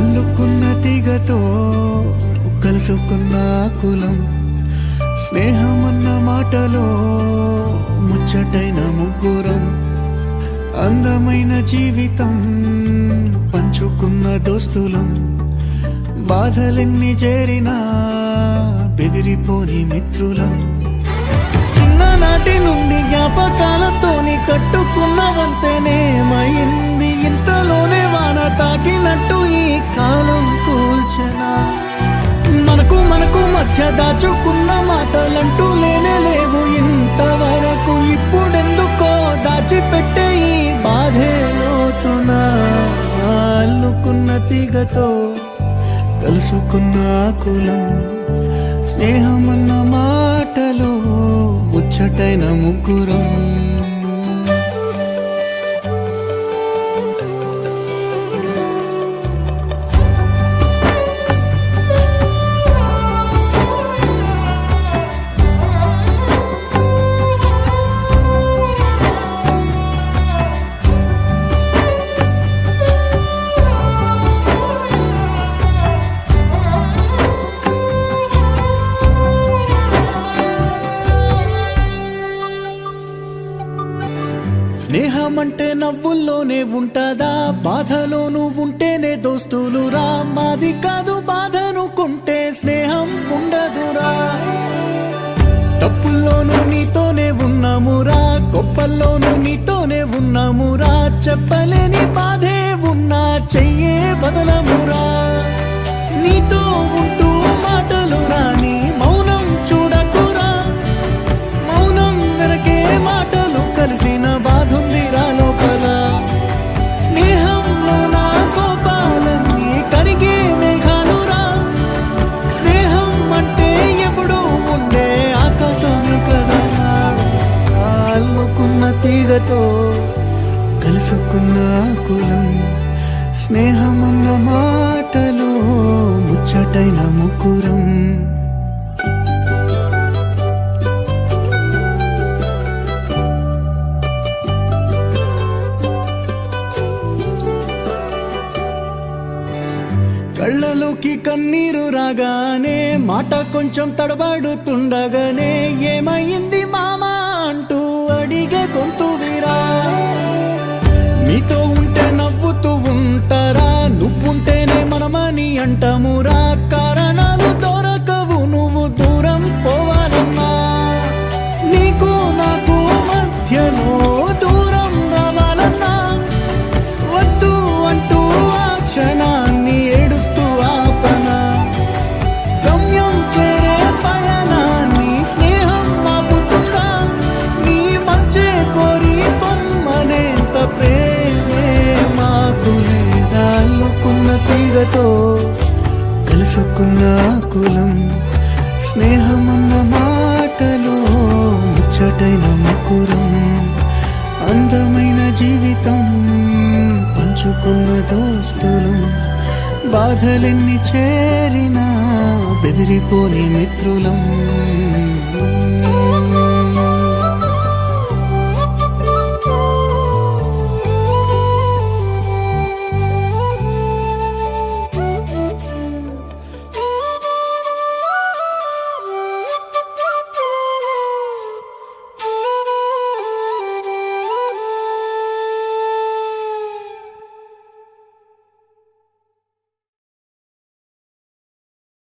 అల్లుకున్న తీగతో కలుసుకున్న కులం. స్నేహమన్న మాటలో ముచ్చటైన ముగ్గురం. అందమైన జీవితం పంచుకున్న దోస్తులం. బాధలెన్ని చేరినా బెదిరిపోని మిత్రులం. చిన్ననాటి నుండి జ్ఞాపకాలతోని కట్టుకున్న కాలం కూల్చనా. మనకు మనకు మధ్య దాచుకున్న మాటలంటూ లేనే లేవు ఇంతవరకు. ఇప్పుడెందుకో దాచిపెట్టే ఈ బాధే లోతున. అల్లుకున్న తీగతో కలుసుకున్న కులం స్నేహమన్న మాటలో ముచ్చటైన ముగ్గురం. స్నేహం అంటే నవ్వుల్లోనే ఉంటదా? బాధలోను ఉంటేనే దోస్తులు రా. మాది కాదు బాధనుకుంటే స్నేహం ఉండదురా. తప్పుల్లోనూ నీతోనే ఉన్నామురా గొప్పల్లోనూ నీతోనే ఉన్నామురా చెప్పలేని బాధే ఉన్నా చెయ్యే బదలమురా నీతో ఉంటూ తీగతో కలుసుకున్న కులం స్నేహమన్న మాటలో ముచ్చటైన ముకురం. కళ్ళలోకి కన్నీరు రాగానే మాట కొంచెం తడబడుతుండగానే ఏమైంది మా అడిగే గొంతు వీరా? నీతో ఉంటే నవ్వుతూ ఉంటారా? నువ్వుంటేనే మనమని అంటామురా? తీగతో కలుసుకున్న కులం స్నేహమన్న మాటలో ముచ్చటైన ముకురం అందమైన జీవితం పంచుకున్న దోస్తులు బాధలెన్ని చేరినా బెదిరిపోని మిత్రులం.